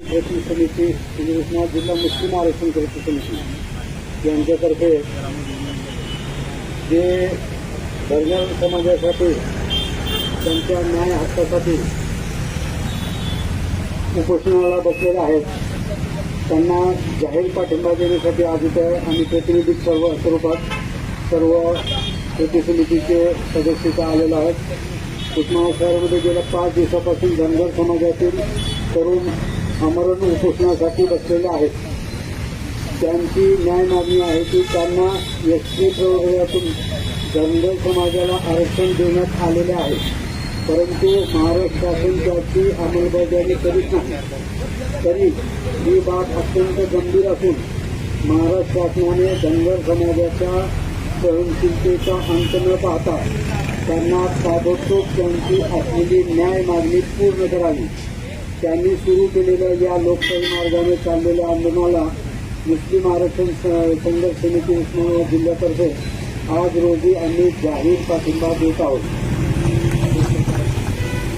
कृषी समिती म्हणजे उस्मानाबाद जिल्हा मुस्लिम आरक्षण कृषी समिती यांच्यातर्फे जे धर्म समाजासाठी त्यांच्या न्याय हक्कासाठी उपोषणाला बसलेले आहेत त्यांना जाहीर पाठिंबा देण्यासाठी आज इथे आम्ही प्रतिनिधी सर्व स्वरूपात सर्व कृती समितीचे सदस्य आलेले आहेत. उस्मानाबाद शहरामध्ये गेल्या पाच दिवसापासून धनगर समाजातील तरुण आमरण उपोषणासाठी बसलेले आहेत. त्यांची न्याय मागणी आहे की त्यांना एस टी प्रवर्गातून धनगर समाजाला आरक्षण देण्यात आलेले आहे. परंतु महाराष्ट्र शासन त्याची अंमलबजावणी करीत नाही. तरी ही बाब अत्यंत गंभीर असून महाराष्ट्र शासनाने धनगर समाजाच्या सहनशीलतेचा अंत न पाहता त्यांना ताबडतोब त्यांची असलेली न्याय मागणी पूर्ण करावी. त्यांनी सुरू केलेल्या या लोकशाही मार्गाने चाललेल्या आंदोलनाला मुस्लिम आरक्षण संघर्ष समिती उस्मानाबाद जिल्ह्यातर्फे आज रोजी आम्ही जाहीर पाठिंबा देत आहोत.